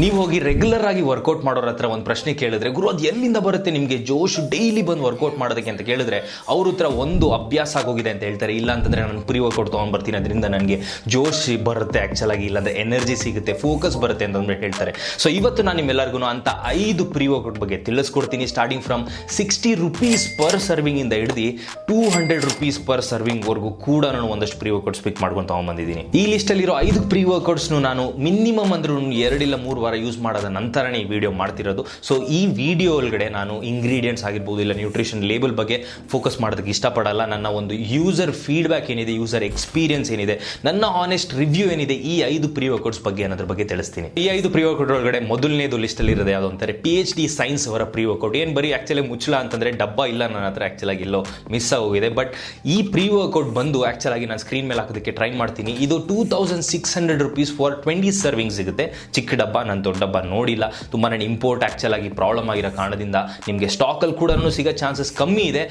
ನೀವು ಹೋಗಿ ರೆಗ್ಯುಲರ್ ಆಗಿ ವರ್ಕೌಟ್ ಮಾಡೋರ ಹತ್ರ ಒಂದು ಪ್ರಶ್ನೆ ಕೇಳಿದ್ರೆ, ಗುರು, ಅದು ಎಲ್ಲಿಂದ ಬರುತ್ತೆ ನಿಮಗೆ ಜೋಶ್ ಡೈಲಿ ಬಂದು ವರ್ಕೌಟ್ ಮಾಡೋದಕ್ಕೆ? ಅಂತ ಕೇಳಿದ್ರೆ, ಅವ್ರ ಹತ್ರ ಒಂದು ಅಭ್ಯಾಸ ಆಗೋಗಿದೆ ಅಂತ ಹೇಳ್ತಾರೆ. ಇಲ್ಲ ಅಂತಂದ್ರೆ ನಾನು ಪ್ರೀ ವರ್ಕೌಟ್ ತೊಗೊಂಡು ಬರ್ತೀನಿ, ಅದರಿಂದ ನನಗೆ ಜೋಶ್ ಬರುತ್ತೆ ಆ್ಯಕ್ಚುಲ್ ಆಗಿ. ಇಲ್ಲಾಂದ್ರೆ ಎನರ್ಜಿ ಸಿಗುತ್ತೆ ಫೋಕಸ್ ಬರುತ್ತೆ ಅಂತಂದ್ಬಿಟ್ಟು ಹೇಳ್ತಾರೆ. ಸೊ ಇವತ್ತು ನಾನು ನಿಮ್ಮೆಲ್ಲರಿಗೂ ಅಂತ ಐದು ಪ್ರೀ ವರ್ಕೌಟ್ ಬಗ್ಗೆ ತಿಳಿಸ್ಕೊಡ್ತೀನಿ. Starting from sixty rupees per serving ಇಂದ ಹಿಡಿದು two hundred rupees per serving ವರ್ಗೂ ಕೂಡ ನಾನು ಒಂದಷ್ಟು ಪ್ರೀ ವರ್ಕೌಟ್ಸ್ ಪಿಕ್ ಮಾಡ್ಕೊಂಡು ತೊಗೊಂಡ್ಬಂದಿದ್ದೀನಿ ಈ ಲಿಸ್ಟಲ್ಲಿರೋ ಐದು ಪ್ರೀ ವರ್ಕೌಟ್ಸ್ನು ನಾನು ಮಿನಿಮಮ್ ಅಂದ್ರೂ ಎರಡಿಲ್ಲ ಮೂರು ವಾರ ಯೂಸ್ ಮಾಡೋದ ನಂತರನೇ ಈ ವಿಡಿಯೋ ಮಾಡ್ತಿರೋದು. ಸೊ ಈ ವಿಡಿಯೋ ಒಳಗಡೆ ನಾನು ಇಂಗ್ರೀಡಿಯೆಂಟ್ಸ್ ಆಗಿರ್ಬೋದು ಇಲ್ಲ ನ್ಯೂಟ್ರಿಷನ್ ಲೇಬಲ್ ಬಗ್ಗೆ ಫೋಕಸ್ ಮಾಡೋದಕ್ಕೆ ಇಷ್ಟಪಡಲ್ಲ. ನನ್ನ ಒಂದು ಯೂಸರ್ ಫೀಡ್ಬ್ಯಾಕ್ ಏನಿದೆ ಯೂಸರ್ ಎಕ್ಸ್ಪೀರಿಯನ್ಸ್ ಏನಿದೆ, ನನ್ನ ಆನೆಸ್ಟ್ ರಿವ್ಯೂ ಏನಿದೆ ಈ ಐದು ಪ್ರೀ ವರ್ಕೌಟ್ಸ್ ಬಗ್ಗೆ ಅನ್ನೋದ್ರ ಬಗ್ಗೆ ತಿಳಿಸ್ತೀನಿ. ಈ ಐದು ಪ್ರೀ ವರ್ಕೌಟ್ ಒಳಗಡೆ ಮೊದಲನೇದು ಲಿಸ್ಟಲ್ಲಿ ಇರೋದು ಯಾವುದು ಅಂತಾರೆ ಪಿ ಎಚ್ ಡಿ ಸೈನ್ಸ್ ಅವರ ಪ್ರೀ ವರ್ಕೌಟ್ ಏನು ಬರೀ ಆ್ಯಕ್ಚುಲಿ ಮುಚ್ಚಲ ಅಂತಂದರೆ ಡಬ್ಬ ಇಲ್ಲ ನನ್ನ ಹತ್ರ ಆ್ಯಕ್ಚುಲಾಗಿ ಎಲ್ಲೋ ಮಿಸ್ ಆಗೋಗಿದೆ. ಬಟ್ ಈ ಪ್ರೀ ವರ್ಕೌಟ್ ಬಂದು ಆ್ಯಕ್ಚುಲಾಗಿ ನಾನು ಸ್ಕ್ರೀನ್ ಮೇಲೆ ಹಾಕೋದಕ್ಕೆ ಟ್ರೈ ಮಾಡ್ತೀನಿ. ಇದು two thousand six hundred rupees for twenty serving ಸಿಗುತ್ತೆ. ಚಿಕ್ಕ ಡಬ್ಬ ನಾನು ದೊಡ್ಡ ಡಬ್ಬ ನೋಡಿಲ್ಲ. ತುಂಬಾ ಇಂಪೋರ್ಟ್ ಆ್ಯಕ್ಚುಲ್ ಆಗಿ ಪ್ರಾಬ್ಲಮ್ ಆಗಿರೋ ಕಾರಣದಿಂದ ನಿಮಗೆ ಸ್ಟಾಕಲ್ಲಿ ಕೂಡ ಸಿಗೋ ಚಾನ್ಸಸ್ ಕಮ್ಮಿ ಇದೆ.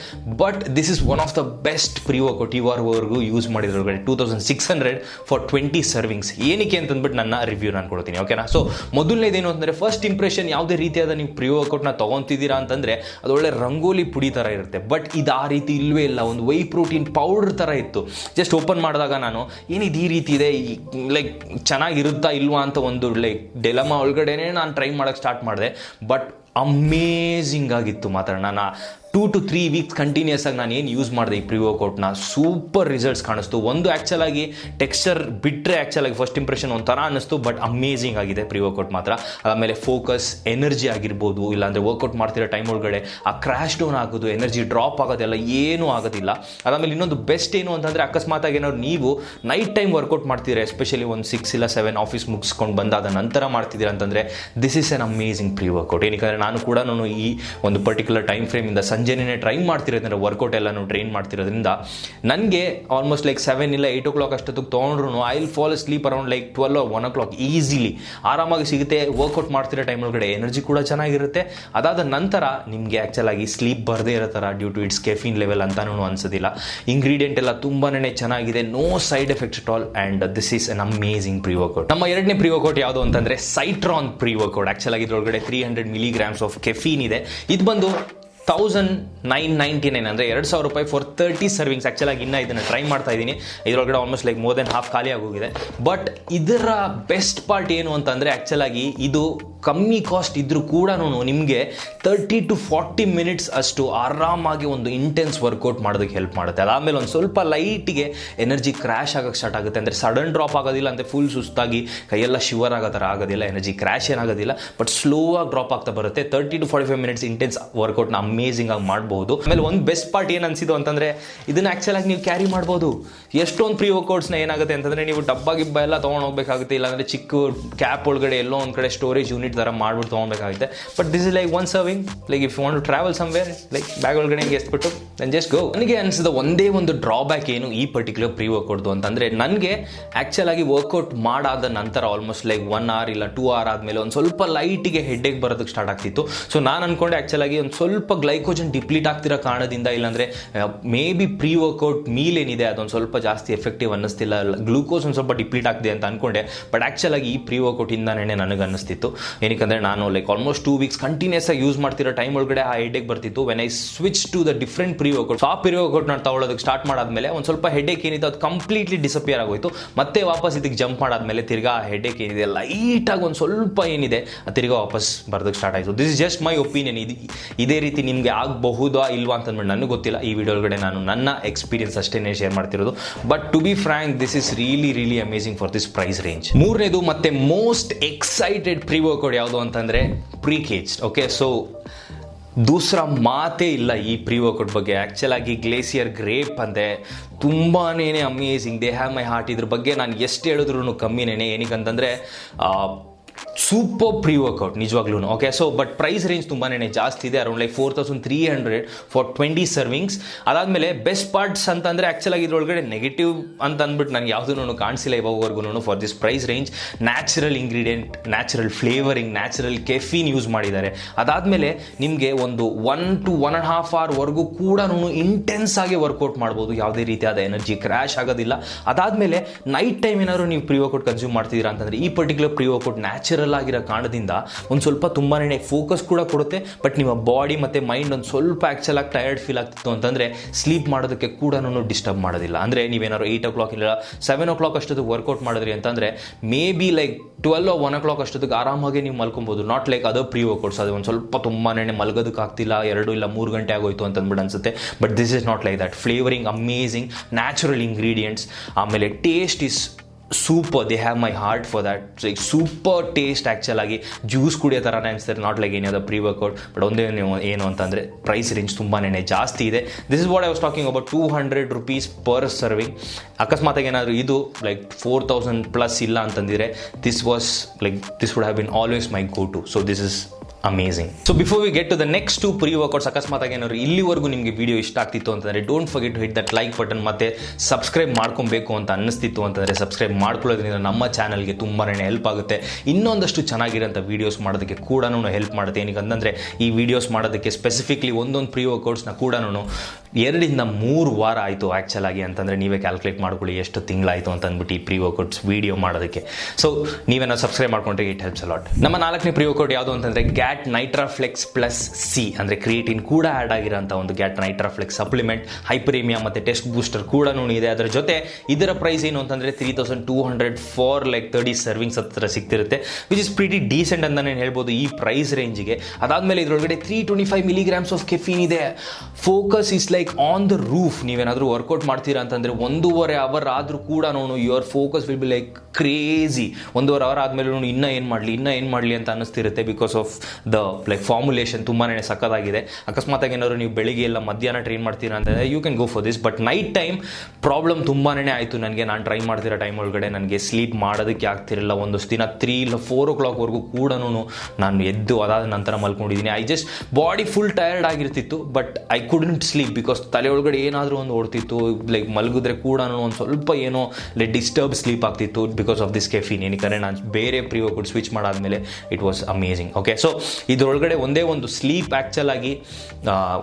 But this is one of the best pre workout ಇವಾರವರೆಗೂ use ಮಾಡಿದ್ರೊಳಗಡೆ two thousand six hundred for twenty servings ಏನಕ್ಕೆ ಅಂತಂದ್ಬಿಟ್ಟು ನನ್ನ ರಿವ್ಯೂ ನಾನು ಕೊಡ್ತೀನಿ ಓಕೆನಾ ಸೊ ಮೊದಲನೇದೇನು ಅಂತಂದರೆ ಫಸ್ಟ್ ಇಂಪ್ರೆಷನ್ ಯಾವುದೇ ರೀತಿಯಾದ ನೀವು ಪ್ರೀ ವರ್ಕೌಟ್ನ ತೊಗೊತಿದ್ದೀರಾ ಅಂತಂದರೆ ಅದು ಒಳ್ಳೆ ರಂಗೋಲಿ ಪುಡಿ ಥರ ಇರುತ್ತೆ. ಬಟ್ ಇದು ಆ ರೀತಿ ಇಲ್ವೇ ಇಲ್ಲ. ಒಂದು ವೈ ಪ್ರೋಟೀನ್ ಪೌಡರ್ ಥರ ಇತ್ತು. ಜಸ್ಟ್ ಓಪನ್ ಮಾಡಿದಾಗ ನಾನು, ಏನಿದು ಈ ರೀತಿ ಇದೆ? ಲೈಕ್ ಚೆನ್ನಾಗಿರುತ್ತಾ ಇಲ್ವಾ ಅಂತ ಒಂದು ಲೈಕ್ ಡೆಲಮ ಒಳಗಡೆನೇ ನಾನು ಟ್ರೈ ಮಾಡೋಕ್ಕೆ ಸ್ಟಾರ್ಟ್ ಮಾಡಿದೆ. ಬಟ್ ಅಮೇಝಿಂಗ್ ಆಗಿತ್ತು ಮಾತ್ರ ನಾನು two to three weeks continuous ಆಗಿ ನಾನು ಏನು ಯೂಸ್ ಮಾಡಿದೆ ಈ ಪ್ರಿವೋ ವರ್ಕೌಟ್ನ ಸೂಪರ್ ರಿಸಲ್ಟ್ಸ್ ಕಾಣಿಸ್ತು. ಒಂದು ಆ್ಯಕ್ಚುಲ್ ಆಗಿ ಟೆಕ್ಸ್ಚರ್ ಬಿಟ್ಟರೆ ಆ್ಯಕ್ಚುಲ್ ಆಗಿ ಫಸ್ಟ್ ಇಂಪ್ರೆಷನ್ ಒಂಥರ ಅನ್ನಿಸ್ತು ಬಟ್ ಅಮೇಝಿಂಗ್ ಆಗಿದೆ ಪ್ರಿವೋಕೌಟ್ ಮಾತ್ರ. ಆಮೇಲೆ ಫೋಕಸ್ ಎನರ್ಜಿ ಆಗಿರ್ಬೋದು, ಇಲ್ಲಾಂದರೆ ವರ್ಕೌಟ್ ಮಾಡ್ತಿರೋ ಟೈಮ್ ಒಳಗಡೆ ಆ ಕ್ರ್ಯಾಶ್ ಡೌನ್ ಆಗೋದು ಎನರ್ಜಿ ಡ್ರಾಪ್ ಆಗೋದೆಲ್ಲ ಏನೂ ಆಗೋದಿಲ್ಲ. ಅದಾದಮೇಲೆ ಇನ್ನೊಂದು ಬೆಸ್ಟ್ ಏನು ಅಂತಂದರೆ ಅಕಸ್ಮಾತಾಗಿ ಏನಾದ್ರು ನೀವು ನೈಟ್ ಟೈಮ್ ವರ್ಕೌಟ್ ಮಾಡ್ತೀರಾ ಎಸ್ಪೆಷಲಿ ಒಂದು ಸಿಕ್ಸ್ ಇಲ್ಲ ಸೆವೆನ್ ಆಫೀಸ್ ಮುಗಿಸ್ಕೊಂಡು ಬಂದಾದ ನಂತರ ಮಾಡ್ತಿದ್ದೀರಾ ಅಂತಂದರೆ this is an amazing pre workout ಏನಕ್ಕೆ ನಾನು ಕೂಡ ನಾನು ಈ ಒಂದು ಪರ್ಟಿಕ್ಯುಲರ್ ಟೈಮ್ ಫ್ರೇಮಿಂದ ಸಂಜೆನೇ ಟ್ರೈ ಮಾಡ್ತಿರೋದ್ರಿಂದ ವರ್ಕೌಟ್ ಎಲ್ಲಾನು ಟ್ರೈನ್ ಮಾಡ್ತಿರೋದ್ರಿಂದ ನನಗೆ ಆಲ್ಮೋಸ್ಟ್ ಲೈಕ್ ಸೆವೆನ್ ಇಲ್ಲ ಏಯ್ಟ್ ಓ ಕ್ಲಾಕ್ ಅಷ್ಟೊತ್ತಿಗೆ ತೊಗೊಂಡ್ರು I will fall sleep around like twelve one o'clock easily ಆರಾಮಾಗಿ ಸಿಗುತ್ತೆ ವರ್ಕೌಟ್ ಮಾಡ್ತಿರೋ ಟೈಮ್ ಒಳಗಡೆ ಎನರ್ಜಿ ಕೂಡ ಚೆನ್ನಾಗಿರುತ್ತೆ. ಅದಾದ ನಂತರ ನಿಮಗೆ ಆ್ಯಕ್ಚುಲ್ ಆಗಿ ಸ್ಲೀಪ್ ಬರದೇ ಇರೋ ಥರ due to its caffeine level ಅಂತಲೂ ಅನ್ಸೋದಿಲ್ಲ. ಇಂಗ್ರೀಡಿಯೆಂಟ್ ಎಲ್ಲ ತುಂಬಾ ಚೆನ್ನಾಗಿದೆ no side effects at all and this is an amazing pre workout ನಮ್ಮ ಎರಡನೇ ಪ್ರೀ ವರ್ಕೌಟ್ ಯಾವುದು ಅಂತಂದರೆ ಸೈಟ್ರಾನ್ ಪ್ರೀ ವರ್ಕೌಟ್ ಆ್ಯಕ್ಚುಲ್ ಆಗಿ ಇದ್ರೊಳಗಡೆ three hundred milligrams of caffeine ಇದೆ. ಇದು ಬಂದು ತೌಸಂಡ್ ನೈನ್ ನೈಂಟಿ ನೈನ್ ಅಂದರೆ ಎರಡು ಸಾವಿರ ರೂಪಾಯಿ ಫಾರ್ ತರ್ಟಿ ಸರ್ವಿಂಗ್ಸ್ ಆ್ಯಕ್ಚುಲಾಗಿ ಇನ್ನೂ ಇದನ್ನು ಟ್ರೈ ಮಾಡ್ತಾ ಇದ್ದೀನಿ. ಇದರೊಳಗಡೆ almost like more than half ಖಾಲಿ ಆಗೋಗಿದೆ. ಬಟ್ ಇದರ ಬೆಸ್ಟ್ ಪಾರ್ಟ್ ಏನು ಅಂತಂದರೆ ಆ್ಯಕ್ಚುಲಾಗಿ ಇದು ಕಮ್ಮಿ ಕಾಸ್ಟ್ ಇದ್ದರೂ ಕೂಡ ನಿಮಗೆ ತರ್ಟಿ ಟು ಫಾರ್ಟಿ ಮಿನಿಟ್ಸ್ ಅಷ್ಟು ಆರಾಮಾಗಿ ಒಂದು ಇಂಟೆನ್ಸ್ ವರ್ಕೌಟ್ ಮಾಡೋದಕ್ಕೆ ಹೆಲ್ಪ್ ಮಾಡುತ್ತೆ. ಅದಾದಮೇಲೆ ಒಂದು ಸ್ವಲ್ಪ ಲೈಟಿಗೆ ಎನರ್ಜಿ ಕ್ರ್ಯಾಶ್ ಆಗೋಕ್ಕೆ ಸ್ಟಾರ್ಟ್ ಆಗುತ್ತೆ. ಅಂದರೆ ಸಡನ್ ಡ್ರಾಪ್ ಆಗೋದಿಲ್ಲ ಅಂದರೆ ಫುಲ್ ಸುಸ್ತಾಗಿ ಕೈಯೆಲ್ಲ ಶಿವರ್ ಆಗೋ ಥರ ಆಗೋದಿಲ್ಲ ಎನರ್ಜಿ ಕ್ರ್ಯಾಶ್ ಏನಾಗೋದಿಲ್ಲ ಬಟ್ ಸ್ಲೋ ಆಗಿ ಡ್ರಾಪ್ ಆಗ್ತಾ ಬರುತ್ತೆ. Thirty to forty five minutes intense ವರ್ಕೌಟ್ನ amazing ಆಗಿ ಮಾಡ್ಬೋದು. ಆಮೇಲೆ ಒಂದು ಬೆಸ್ಟ್ ಪಾರ್ಟ್ ಏನು ಅನಿಸಿದ್ದು ಅಂತಂದರೆ ಇದನ್ನು ಆ್ಯಕ್ಚುಲಾಗಿ ನೀವು ಕ್ಯಾರಿ ಮಾಡ್ಬೋದು. ಎಷ್ಟೊಂದು ಪ್ರೀ ವರ್ಕೌಟ್ಸ್ನ ಏನಾಗುತ್ತೆ ಅಂತಂದರೆ ನೀವು ಡಬ್ಬ ಗಿಬ್ಬ ಎಲ್ಲ ತೊಗೊಂಡು ಹೋಗಬೇಕಾಗುತ್ತೆ. ಇಲ್ಲಾಂದರೆ ಚಿಕ್ಕ ಕ್ಯಾಪ್ ಒಳಗಡೆ ಎಲ್ಲೋ ಒಂದು ಕಡೆ ಸ್ಟೋರೇಜ್ ಥರ ಮಾಡ್ಬಿಟ್ಟು ತೊಗೊಬೇಕಾಗುತ್ತೆ but this is like one serving like if want to travel somewhere like bag ಒಳಗಡೆ ಎಸ್ಬಿಟ್ಟು ದೆನ್ ಜಸ್ಟ್ ಗೋ ನನಗೆ ಅನಿಸಿದ ಒಂದೇ ಒಂದು ಡ್ರಾಬ್ಯಾಕ್ ಏನು ಈ ಪರ್ಟಿಕ್ಯುಲರ್ ಪ್ರೀ ವರ್ಕೌಟ್ದು ಅಂತಂದರೆ, ನನಗೆ ಆ್ಯಕ್ಚುಲ್ ಆಗಿ ವರ್ಕೌಟ್ ಮಾಡಾದ ನಂತರ ಆಲ್ಮೋಸ್ಟ್ ಲೈಕ್ ಒನ್ ಅವರ್ ಇಲ್ಲ ಟೂ ಅವರ್ ಆದಮೇಲೆ ಒಂದು ಸ್ವಲ್ಪ ಲೈಟಿಗೆ ಹೆಡ್ಡೆಗೆ ಬರೋದಕ್ಕೆ ಸ್ಟಾರ್ಟ್ ಆಗ್ತಿತ್ತು. ಸೊ ನಾನು ಅನ್ಕೊಂಡೆ ಆ್ಯಕ್ಚುಲ್ ಆಗಿ ಒಂದು ಸ್ವಲ್ಪ ಗ್ಲೈಕೋಜನ್ ಡಿಪ್ಲೀಟ್ ಆಗ್ತಿರೋ ಕಾರಣದಿಂದ ಇಲ್ಲಾಂದರೆ maybe pre workout meal ಏನಿದೆ, ಅದೊಂದು ಸ್ವಲ್ಪ ಜಾಸ್ತಿ ಎಫೆಕ್ಟಿವ್ ಅನ್ನಿಸ್ತಿಲ್ಲ. ಗ್ಲೂಕೋಸ್ ಒಂದು ಸ್ವಲ್ಪ ಡಿಪ್ಲೀಟ್ ಆಗ್ತಿದೆ ಅಂತ ಅನ್ಕೊಂಡೆ. ಬಟ್ ಆ್ಯಕ್ಚುಲ್ ಆಗಿ ಈ ಪ್ರೀ ವರ್ಕೌಟಿಂದಾನೇ ನನಗೆ ಅನ್ನಿಸ್ತಿತ್ತು. ಏನಕ್ಕೆ ನಾನು like almost two weeks continuous ಆಗಿ ಯೂಸ್ ಮಾಡ್ತಿರೋ ಟೈಮ್ ಒಳಗಡೆ ಆ ಹೆಡ್ಡೇಕ್ ಬರ್ತಿತ್ತು. When I switch to the different pre workout ಆ ಪ್ರೀ ವರ್ಕೌಟ್ ನಾನು ತಗೊಳ್ಳೋದಕ್ಕೆ ಸ್ಟಾರ್ಟ್ ಮಾಡಾದ್ಮೇಲೆ ಒಂದು ಸ್ವಲ್ಪ ಹೆಡ್ಡೇಕ್ ಏನಿದೆ ಅದು ಕಂಪ್ಲೀಟ್ಲಿ ಡಿಸಪಿಯರ್ ಆಗೋಯ್ತು. ಮತ್ತೆ ವಾಪಸ್ ಇದಕ್ಕೆ ಜಂಪ್ ಮಾಡಾದ್ಮೇಲೆ ತಿರ್ಗಾ ಆ ಹೆಡ್ಡೇಕ್ ಏನಿದೆ ಲೈಟಾಗಿ ಒಂದು ಸ್ವಲ್ಪ ಏನಿದೆ, ಅದು ತಿರ್ಗಾ ವಾಪಸ್ ಬರೋದಕ್ಕೆ ಸ್ಟಾರ್ಟ್ ಆಯಿತು. This is just my opinion ಇದು ಇದೇ ರೀತಿ ನಿಮಗೆ ಆಗಬಹುದಾ ಇಲ್ವಾ ಅಂತಂದ್ಬಿಟ್ಟು ನನಗೆ ಗೊತ್ತಿಲ್ಲ. ಈ ವಿಡಿಯೋ ಒಳಗಡೆ ನಾನು ನನ್ನ ಎಕ್ಸ್ಪೀರಿಯನ್ಸ್ ಅಷ್ಟೇ ಶೇರ್ ಮಾಡ್ತಿರೋದು. But to be frank this is really really amazing for this price range ಮೂರನೇದು ಮತ್ತೆ ಮೋಸ್ಟ್ ಎಕ್ಸೈಟೆಡ್ ಪ್ರಿ ವರ್ಕೌಟ್ ಯಾವುದು ಅಂತಂದರೆ ಪ್ರೀ ಕೇಜ್ ಓಕೆ ಸೊ ದೂಸರ ಮಾತೇ ಇಲ್ಲ ಈ ಪ್ರೀ ವರ್ಕೌಟ್ ಬಗ್ಗೆ ಆ್ಯಕ್ಚುಲಾಗಿ ಗ್ಲೇಸಿಯರ್ ಗ್ರೇಪ್ ಅಂತೆ ತುಂಬಾ amazing they have my heart ಇದ್ರ ಬಗ್ಗೆ ನಾನು ಎಷ್ಟು ಹೇಳಿದ್ರು ಕಮ್ಮಿನೇ ಏನಕ್ಕಂತಂದರೆ ಸೂಪರ್ ಪ್ರೀ ವರ್ಕೌಟ್ ನಿಜವಾಗ್ಲೂ okay so but price range ತುಂಬಾ ಜಾಸ್ತಿ ಇದೆ. Around like four thousand three hundred for twenty servings ಅದಾದಮೇಲೆ ಬೆಸ್ಟ್ ಪಾರ್ಟ್ಸ್ ಅಂತಂದರೆ ಆ್ಯಕ್ಚುಲಾಗಿ ಇದ್ರೊಳಗಡೆ ನೆಗೆಟಿವ್ ಅಂತ ಅಂದ್ಬಿಟ್ಟು ನನಗೆ ಯಾವುದೂ ಕಾಣಿಸಿಲ್ಲ ಇವಾಗವರೆಗೂ for this price range natural ingredient natural flavouring natural caffeine use ಮಾಡಿದ್ದಾರೆ. ಅದಾದಮೇಲೆ ನಿಮಗೆ ಒಂದು one to one and half ಅವರ್ವರೆಗೂ ಕೂಡ ಇಂಟೆನ್ಸ್ ಆಗಿ ವರ್ಕೌಟ್ ಮಾಡ್ಬೋದು. ಯಾವುದೇ ರೀತಿಯಾದ ಎನರ್ಜಿ ಕ್ರ್ಯಾಶ್ ಆಗೋದಿಲ್ಲ. ಅದಾದಮೇಲೆ ನೈಟ್ ಟೈಮ್ ಏನಾದ್ರು ನೀವು ಪ್ರೀ ವರ್ಕೌಟ್ ಕನ್ಸ್ಯೂಮ್ ಮಾಡ್ತಿದ್ದೀರಾ ಅಂತಂದರೆ ಈ particular pre workout natural natural ಆಗಿರೋ ಕಾರಣದಿಂದ ಒಂದು ಸ್ವಲ್ಪ ತುಂಬಾ ಫೋಕಸ್ ಕೂಡ ಕೊಡುತ್ತೆ. ಬಟ್ ನಿಮ್ಮ ಬಾಡಿ ಮತ್ತು ಮೈಂಡ್ ಒಂದು ಸ್ವಲ್ಪ ಆ್ಯಕ್ಚುಲ್ ಆಗಿ ಟಯರ್ಡ್ ಫೀಲ್ ಆಗ್ತಿತ್ತು ಅಂತಂದರೆ ಸ್ಲೀಪ್ ಮಾಡೋದಕ್ಕೆ ಕೂಡ ಡಿಸ್ಟರ್ಬ್ ಮಾಡೋದಿಲ್ಲ. ಅಂದರೆ ನೀವೇನಾದ್ರು ಏಯ್ಟ್ ಓ ಕ್ಲಾಕ್ ಇಲ್ಲ ಸೆವೆನ್ ಓ ಕ್ಲಾಕ್ ಅಷ್ಟೊತ್ತು ವರ್ಕೌಟ್ ಮಾಡಿದ್ರಿ ಅಂತಂದರೆ maybe like twelve one o'clock ಅಷ್ಟೊತ್ತಿಗೆ ಆರಾಮಾಗಿ ನೀವು ಮಲ್ಕೊಬೋದು. Not like other pre workouts ಅದು ಒಂದು ಸ್ವಲ್ಪ ತುಂಬಾ ಮಲ್ಗೋದಕ್ಕೆ ಆಗ್ತಿಲ್ಲ, ಎರಡು ಇಲ್ಲ ಮೂರು ಗಂಟೆ ಆಗೋಯ್ತು ಅಂತ ಅನ್ಸುತ್ತೆ. But this is not like that flavouring amazing natural ingredients ಆಮೇಲೆ taste is super they have my heart for that like super taste actual ಆಗಿ ಜ್ಯೂಸ್ ಕುಡಿಯೋ ಥರನೇ ಅನಿಸ್ತಾರೆ ನಾಟ್ ಲೈಕ್ ಏನಾದ್ರು ಪ್ರೀ ವರ್ಕೌಟ್ ಬಟ್ ಒಂದೇ ನೀವು ಏನು ಅಂತಂದರೆ ಪ್ರೈಸ್ ರೇಂಜ್ ತುಂಬಾ ಜಾಸ್ತಿ ಇದೆ. This is what I was talking about two hundred rupees per serving ಅಕಸ್ಮಾತಾಗಿ ಏನಾದರೂ ಇದು ಲೈಕ್ ಫೋರ್ ತೌಸಂಡ್ ಪ್ಲಸ್ ಇಲ್ಲ ಅಂತಂದಿದ್ರೆ this was like this would have been always my go to so this is amazing so before we get to the next two pre workouts ಅಕಸ್ಮಾತಾಗಿ ಏನಾದ್ರು ಇಲ್ಲಿವರೆಗೂ ನಿಮಗೆ video ಇಷ್ಟ ಆಗ್ತಿತ್ತು ಅಂತಂದರೆ don't forget to hit that like button ಮತ್ತೆ subscribe ಮಾಡ್ಕೊಬೇಕು ಅಂತ ಅನ್ನಿಸ್ತಿತ್ತು ಅಂತಂದರೆ ಸಬ್ಸ್ಕ್ರೈಬ್ ಮಾಡ್ಕೊಳ್ಳೋದ್ರಿಂದ ನಮ್ಮ ಚಾನಲ್ಗೆ ತುಂಬಾ ಹೆಲ್ಪ್ ಆಗುತ್ತೆ. ಇನ್ನೊಂದಷ್ಟು ಚೆನ್ನಾಗಿರೋಂಥ ವೀಡಿಯೋಸ್ ಮಾಡೋದಕ್ಕೆ ಕೂಡ ಹೆಲ್ಪ್ ಮಾಡುತ್ತೆ. ಏನಕ್ಕೆ ಅಂತಂದರೆ, ಈ ವೀಡಿಯೋಸ್ ಮಾಡೋದಕ್ಕೆ ಸ್ಪೆಸಿಫಿಕ್ಲಿ ಒಂದೊಂದು ಪ್ರೀ ವರ್ಕೌಟ್ಸ್ನ ಕೂಡ ಎರಡರಿಂದ ಮೂರು ವಾರ ಆಯಿತು ಆ್ಯಕ್ಚುಲಾಗಿ ಅಂತಂದರೆ ನೀವೇ ಕ್ಯಾಲ್ಕುಲೇಟ್ ಮಾಡ್ಕೊಳ್ಳಿ ಎಷ್ಟು ತಿಂಗಳಾಯಿತು ಅಂತ ಅಂದ್ಬಿಟ್ಟು ಈ ಪ್ರೀ ವರ್ಕೌಟ್ಸ್ ವಿಡಿಯೋ ಮಾಡೋದಕ್ಕೆ. ಸೊ ನೀವೇನೋ ಸಬ್ಸ್ಕ್ರೈಬ್ ಮಾಡ್ಕೊಂಡ್ರೆ ಇಟ್ ಹೆಲ್ಪ್ಸ್ ಅಲಾಟ್ ನಮ್ಮ ನಾಲ್ಕನೇ ಪ್ರೀ ವರ್ಕೌಟ್ ಯಾವುದು ಅಂತಂದರೆ ಗ್ಯಾಟ್ ನೈಟ್ರಾಫ್ಲೆಕ್ಸ್ ಪ್ಲಸ್ ಸಿ ಅಂದರೆ ಕ್ರಿಯೇಟಿನ್ ಕೂಡ ಆ್ಯಡ್ ಆಗಿರೋಂಥ ಒಂದು ಗ್ಯಾಟ್ ನೈಟ್ರಾಫ್ಲೆಕ್ಸ್ ಸಪ್ಲಿಮೆಂಟ್ ಹೈಪ್ರೀಮಿಯಾ ಮತ್ತು ಟೆಸ್ಟ್ ಬೂಸ್ಟರ್ ಕೂಡ ಇದೆ. ಅದರ ಜೊತೆ ಇದರ ಪ್ರೈಸ್ ಏನು ಅಂತಂದರೆ three thousand two hundred four like thirty servings ಹತ್ರ ಸಿಗ್ತಿರುತ್ತೆ ವಿಚ್ ಇಸ್ ಪ್ರಿಟಿ ಡೀಸೆಂಟ್ ಅಂತ ನಾನು ಹೇಳ್ಬೋದು ಈ ಪ್ರೈಸ್ ರೇಂಜಿಗೆ ಅದಾದಮೇಲೆ ಇದರೊಳಗಡೆ three twenty five milligrams of caffeine ಇದೆ. Focus is like on the roof ನೀವೇನಾದರೂ ವರ್ಕೌಟ್ ಮಾಡ್ತೀರಾ ಅಂತಂದರೆ ಒಂದೂವರೆ ಅವರ್ ಆದರೂ ಕೂಡ ನೋಡು your focus will be like crazy ಒಂದೂವರೆ ಅವರ್ ಆದಮೇಲೆ ಇನ್ನೂ ಏನು ಮಾಡಲಿ, ಇನ್ನೂ ಏನು ಮಾಡಲಿ ಅಂತ ಅನ್ನಿಸ್ತಿರುತ್ತೆ because of the like formulation ತುಂಬಾ ಸಕ್ಕತ್ತಾಗಿದೆ ಅಕಸ್ಮಾತಾಗಿ ಏನಾದ್ರು ನೀವು ಬೆಳಿಗ್ಗೆ ಎಲ್ಲ ಮಧ್ಯಾಹ್ನ ಟ್ರೈನ್ ಮಾಡ್ತೀರಾ ಅಂತಂದರೆ you can go for this but night time problem ತುಂಬಾ ಆಯಿತು ನನಗೆ. ನಾನು ಟ್ರೈ ಮಾಡ್ತಿರೋ ಟೈಮ್ ಒಳಗಡೆ ನನಗೆ ಸ್ಲೀಪ್ ಮಾಡೋದಕ್ಕೆ ಆಗ್ತಿರಲಿಲ್ಲ. ಒಂದಷ್ಟು ದಿನ ತ್ರೀ ಇಲ್ಲ ಫೋರ್ ಓ ಕ್ಲಾಕ್ವರೆಗೂ ಕೂಡ ನಾನು ಎದ್ದು ಅದಾದ ನಂತರ ಮಲ್ಕೊಂಡಿದ್ದೀನಿ. I just body full tired ಆಗಿರ್ತಿತ್ತು but I couldn't sleep because ತಲೆ ಒಳಗಡೆ ಏನಾದರೂ ಒಂದು ಓಡ್ತಿತ್ತು ಲೈಕ್ ಮಲಗಿದ್ರೆ ಕೂಡ ಒಂದು ಸ್ವಲ್ಪ ಏನೋ ಲೈಕ್ ಡಿಸ್ಟರ್ಬ್ ಸ್ಲೀಪ್ ಆಗ್ತಿತ್ತು ಬಿಕಾಸ್ ಆಫ್ ದಿಸ್ ಕೆಫಿನ್ ಏನಕ್ಕೆ ನಾನು ಬೇರೆ ಪ್ರಿಯೋ ಕೂಡ ಸ್ವಿಚ್ ಮಾಡಾದ್ಮೇಲೆ it was amazing okay so ಇದರೊಳಗಡೆ ಒಂದೇ ಒಂದು ಸ್ಲೀಪ್ ಆ್ಯಕ್ಚುಲ್ ಆಗಿ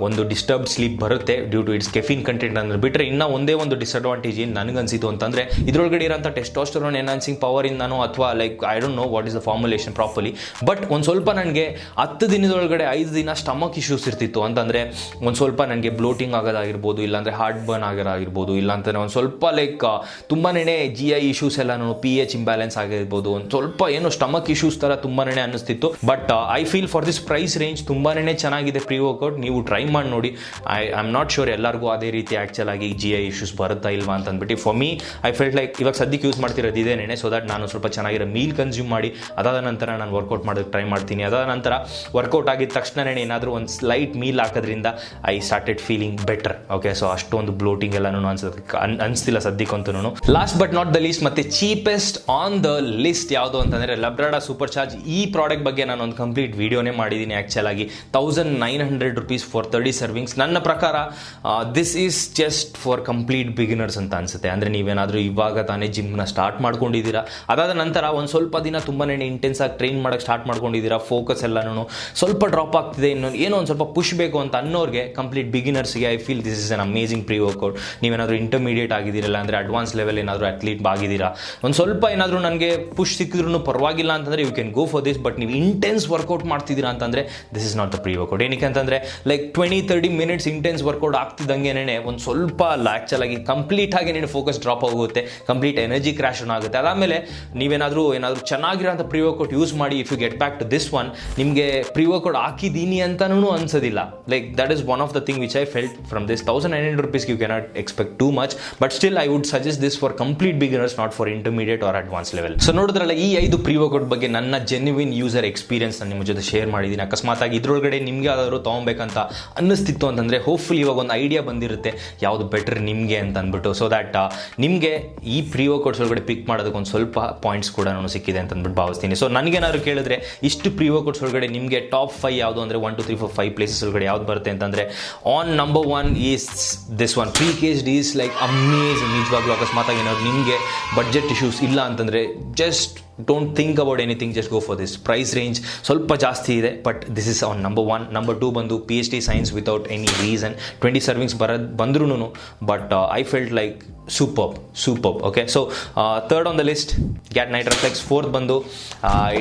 ಒಂದು ಡಿಸ್ಟರ್ಬ್ ಸ್ಲೀಪ್ ಬರುತ್ತೆ due to its caffeine content ಅಂದ್ರೆ ಬಿಟ್ಟರೆ ಇನ್ನೂ ಒಂದೇ ಒಂದು ಡಿಸ್ಅಡ್ವಾಂಟೇಜ್ ಏನು ನನಗನ್ಸಿತ್ತು ಅಂತಂದರೆ ಇದರೊಳಗಡೆ ಇರೋಂಥ ಟೆಸ್ಟೋಸ್ಟರೋನ್ ಎನ್ಹಾನ್ಸಿಂಗ್ ಪವರಿಂದನೋ ಅಥವಾ like I don't know what is the formulation properly but ಒಂದು ಸ್ವಲ್ಪ ನನಗೆ ಹತ್ತು ದಿನದೊಳಗಡೆ ಐದು ದಿನ ಸ್ಟಮಕ್ ಇಶ್ಯೂಸ್ ಇರ್ತಿತ್ತು ಅಂತಂದರೆ ಒಂದು ಸ್ವಲ್ಪ ನನಗೆ ಬ್ಲೋಟಿಂಗ್ ಆಗೋದಾಗಿರ್ಬೋದು, ಇಲ್ಲಾಂದರೆ ಹಾರ್ಟ್ ಬರ್ನ್ ಆಗೋದಾಗಿರ್ಬೋದು ಇಲ್ಲಾಂತಂದರೆ ಒಂದು ಸ್ವಲ್ಪ ಲೈಕ್ ತುಂಬಾ ಜಿ ಐ ಇಶ್ಯೂಸ್ ಎಲ್ಲ ಪಿ ಎಚ್ ಇಂಬ್ಯಾಲೆನ್ಸ್ ಆಗಿರ್ಬೋದು ಒಂದು ಸ್ವಲ್ಪ ಏನು ಸ್ಟಮಕ್ ಇಶ್ಯೂಸ್ ಥರ ತುಂಬಾನೇ ಅನ್ನಿಸ್ತಿತ್ತು. But I feel for this price range ತುಂಬಾನೇ ಚೆನ್ನಾಗಿದೆ ಪ್ರೀ ವರ್ಕೌಟ್ ನೀವು ಟ್ರೈ ಮಾಡಿ ನೋಡಿ. I I am not sure ಎಲ್ಲರಿಗೂ ಅದೇ ರೀತಿ ಆ್ಯಕ್ಚುಲ್ ಆಗಿ ಜಿ ಐ ಇಶ್ಯೂಸ್ ಬರುತ್ತಾ ಇಲ್ವಾ ಅಂತ ಅಂದ್ಬಿಟ್ಟು for me I felt like ಇವಾಗ ಸದ್ಯಕ್ಕೆ ಯೂಸ್ ಮಾಡ್ತಿರೋದು ಇದೇನೆ ಸೊ ದಟ್ ನಾನು ಸ್ವಲ್ಪ ಚೆನ್ನಾಗಿರೋ ಮೀಲ್ ಕನ್ಸ್ಯೂಮ್ ಮಾಡಿ. ಅದಾದ ನಂತರ ನಾನು ವರ್ಕೌಟ್ ಮಾಡೋಕ್ಕೆ ಟ್ರೈ ಮಾಡ್ತೀನಿ. ಅದಾದ ನಂತರ ವರ್ಕೌಟ್ ಆಗಿದ ತಕ್ಷಣನೇ ಏನಾದರೂ ಒಂದು ಸ್ಲೈಟ್ ಮೀಲ್ ಹಾಕೋದ್ರಿಂದ I started feeling better okay so ಅಷ್ಟೊಂದು ಬ್ಲೋಟಿಂಗ್ ಎಲ್ಲನೂ ಅನ್ಸೋದಕ್ಕೆ ಅನ್, ಅನಿಸ್ತಿಲ್ಲ ಸದ್ಯಕ್ಕಂತೂ last but not the least ಮತ್ತೆ ಚೀಪೆಸ್ಟ್ ಆನ್ ದ ಲಿಸ್ಟ್ ಯಾವುದು ಅಂತಂದರೆ ಲಬ್ರಾಡಾ ಸೂಪರ್ ಚಾರ್ಜ್ ಈ ಪ್ರಾಡಕ್ಟ್ ಬಗ್ಗೆ ನಾನು ಒಂದು ಕಂಪ್ಲೀಟ್ ವಿಡಿಯೋನೇ ಮಾಡಿದ್ದೀನಿ ಆ್ಯಕ್ಚುಲ್ ಆಗಿ. Thousand nine hundred rupees for thirty servings ನನ್ನ ಪ್ರಕಾರ this is just for complete beginners ಅಂತ ಅನ್ಸುತ್ತೆ. ಅಂದರೆ ನೀವೇನಾದರೂ ಇವಾಗ ತಾನೇ ಜಿಮ್ನ ಸ್ಟಾರ್ಟ್ ಮಾಡ್ಕೊಂಡಿದ್ದೀರಾ. ಅದಾದ ನಂತರ ಒಂದು ಸ್ವಲ್ಪ ದಿನ ತುಂಬಾ ಇಂಟೆನ್ಸ್ ಆಗಿ ಟ್ರೈನ್ ಮಾಡೋಕ್ಕೆ ಸ್ಟಾರ್ಟ್ ಮಾಡ್ಕೊಂಡಿದ್ದೀರಾ ಫೋಕಸ್ ಎಲ್ಲನೂ ಸ್ವಲ್ಪ ಡ್ರಾಪ್ ಆಗ್ತಿದೆ, ಇನ್ನೊಂದು ಏನೋ ಒಂದು ಸ್ವಲ್ಪ ಪುಷ್ ಬೇಕು ಅಂತ ಅನ್ನೋರಿಗೆ complete ಬಿಗಿನರ್ಸ್ಗೆ I feel this is an amazing pre workout ನೀವೇನಾದರೂ ಇಂಟರ್ಮೀಡಿಯೇಟ್ ಆಗಿದ್ದೀರಲ್ಲ, ಅಂದರೆ ಅಡ್ವಾನ್ಸ್ ಲೆವೆಲ್ ಏನಾದರೂ ಅಥ್ಲೀಟ್ ಆಗಿದ್ದೀರಾ ಒಂದು ಸ್ವಲ್ಪ ಏನಾದರೂ ನನಗೆ ಪುಷ್ ಸಿಕ್ಕಿದ್ರು ಪರವಾಗಿಲ್ಲ ಅಂತಂದರೆ you can go for this but ನೀವು ಇಂಟೆನ್ಸ್ ವರ್ಕೌಟ್ ಮಾಡ್ತಿದ್ದೀರಾ ಅಂತಂದರೆ this is not the pre workout ಏನಕ್ಕೆ ಅಂತಂದರೆ like twenty thirty minutes intense workout ಆಗ್ತಿದ್ದಂಗೆನೇ ಒಂದು ಸ್ವಲ್ಪ ಆ್ಯಕ್ಚುಲ್ ಆಗಿ ಕಂಪ್ಲೀಟ್ ಆಗಿ ನೀನು ಫೋಕಸ್ ಡ್ರಾಪ್ ಆಗುತ್ತೆ ಕಂಪ್ಲೀಟ್ ಎನರ್ಜಿ ಕ್ರ್ಯಾಶ್ ಆಗುತ್ತೆ. ಅದಾದಮೇಲೆ ನೀವೇನಾದರೂ ಏನಾದರೂ ಚೆನ್ನಾಗಿರೋಂಥ ಪ್ರೀ ವರ್ಕೌಟ್ ಯೂಸ್ ಮಾಡಿ if you get back to this one ನಿಮಗೆ ಪ್ರೀ ವರ್ಕೌಟ್ ಹಾಕಿದ್ದೀನಿ ಅಂತಲೂ ಅನ್ಸೋದಿಲ್ಲ. Like that is one of the thing which I felt from this thousand nine hundred rupees you cannot expect too much but still I would suggest this for complete beginners not for intermediate or advance level so ನೋಡಿದ್ರಲ್ಲ ಈ ಐದು pre workout ಬಗ್ಗೆ ನನ್ನ ಜೆನ್ಯುವಿನ್ user experience ನಾನು ನಿಮ್ಮ ಜೊತೆ share ಮಾಡಿದ್ದೀನಿ ಅಕಸ್ಮಾತ್ ಆಗಿ ಇದ್ರೊಳಗಡೆ ನಿಮಗೆ ಯಾವ್ದಾದ್ರು ತೊಗೊಬೇಕಂತ ಅನ್ನಿಸ್ತಿತ್ತು ಅಂತಂದ್ರೆ ಹೋಪ್ಫುಲ್ ಇವಾಗ ಒಂದು ಐಡಿಯಾ ಬಂದಿರುತ್ತೆ. ಯಾವ್ದು ಬೆಟರ್ ನಿಮಗೆ ಅಂತ ಅಂದ್ಬಿಟ್ಟು. ಸೊ ದ್ಯಾಟ್ ನಿಮಗೆ ಈ ಪ್ರೀ ವರ್ಕೌಟ್ಸ್ ಒಳಗಡೆ ಪಿಕ್ ಮಾಡೋದಕ್ಕೆ ಒಂದು ಸ್ವಲ್ಪ ಪಾಯಿಂಟ್ಸ್ ಕೂಡ ನಾನು ಸಿಕ್ಕಿದೆ ಅಂತ ಅಂದ್ಬಿಟ್ಟು ಭಾವಿಸ್ತೀನಿ. ಸೊ ನನಗೇನಾದ್ರು ಕೇಳಿದ್ರೆ ಇಷ್ಟು ಪ್ರೀ ವರ್ಕೌಟ್ಸ್ ಒಳಗಡೆ ನಿಮಗೆ ಟಾಪ್ ಫೈವ್ ಯಾವುದು ಅಂದ್ರೆ one two three four five places ಒಳಗಡೆ ಯಾವ್ದು ಬರುತ್ತೆ ಅಂತಂದ್ರೆ on number one is this one pre Kaged is like amazing ನಿಜವಾಗ್ಲೂ ಅಕಸ್ಮಾತ್ ಏನಾದ್ರು ನಿಮಗೆ ಬಡ್ಜೆಟ್ ಇಶ್ಯೂಸ್ ಇಲ್ಲ ಅಂತಂದರೆ just don't think about anything just go for this price range ಸ್ವಲ್ಪ ಜಾಸ್ತಿ ಇದೆ but this is oven number one number two ಬಂದು P H D science without any reason twenty servings ಬರೋದು ಬಂದ್ರೂ but I felt like super super okay so third on the list GAT Nitraflex fourth ಬಂದು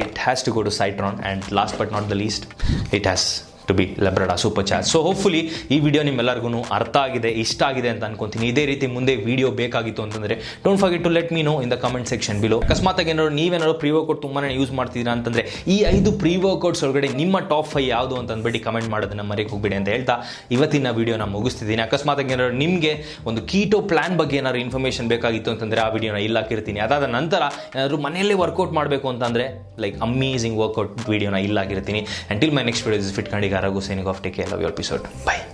it has to go to Scitron and last but not the least it has to be Labrada super charge so hopefully ಈ video ನಿಮ್ಮೆಲ್ಲರಿಗೂ ಅರ್ಥ ಆಗಿದೆ, ಇಷ್ಟ ಆಗಿದೆ ಅಂತ ಅನ್ಕೊಂತೀನಿ. ಇದೇ ರೀತಿ ಮುಂದೆ ವಿಡಿಯೋ ಬೇಕಾಗಿತ್ತು ಅಂತಂದ್ರೆ don't forget to let me know in the comment section below ಅಕಸ್ಮಾತ್ ಏನಾದ್ರು ನೀವೇನಾದ್ರು ಪ್ರೀ ವರ್ಕೌಟ್ ತುಂಬಾ ಯೂಸ್ ಮಾಡ್ತಿದ್ದೀರಾ ಅಂತಂದ್ರೆ, ಈ ಐದು ಪ್ರೀ ವರ್ಕೌಟ್ಸ್ ಒಳಗಡೆ ನಿಮ್ಮ ಟಾಪ್ ಫೈ ಯಾವುದು ಅಂತ ಅಂದ್ಬಿಟ್ಟು ಕಮೆಂಟ್ ಮಾಡೋದನ್ನ ಮರೆಯಕ್ಕೆ ಹೋಗ್ಬಿಡಿ ಅಂತ ಹೇಳ್ತಾ ಇವತ್ತಿನ ವಿಡಿಯೋನ ಮುಗಿಸ್ತಿದ್ದೀನಿ. ಅಕಸ್ಮಾತ್ ಏನಾದ್ರು ನಿಮಗೆ ಒಂದು ಕೀಟೋ ಪ್ಲಾನ್ ಬಗ್ಗೆ ಏನಾದ್ರು ಇನ್ಫಾರ್ಮೇಶನ್ ಬೇಕಾಗಿತ್ತು ಅಂತಂದ್ರೆ ಆ ವಿಡಿಯೋನ ಇಲ್ಲ ಹಾಕಿರ್ತೀನಿ. ಅದಾದ ನಂತರ ಏನಾದ್ರು ಮನೆಯಲ್ಲೇ ವರ್ಕೌಟ್ ಮಾಡಬೇಕು ಅಂತಂದ್ರೆ ಲೈಕ್ ಅಮೇಸಿಂಗ್ ವರ್ಕೌಟ್ ವಿಡಿಯೋನ ಇಲ್ಲ ಹಾಕಿರ್ತೀನಿ. Until my next video fit ಕಂಡಿಗೆ Garag Hosseini of Take care. Love your episode. Bye.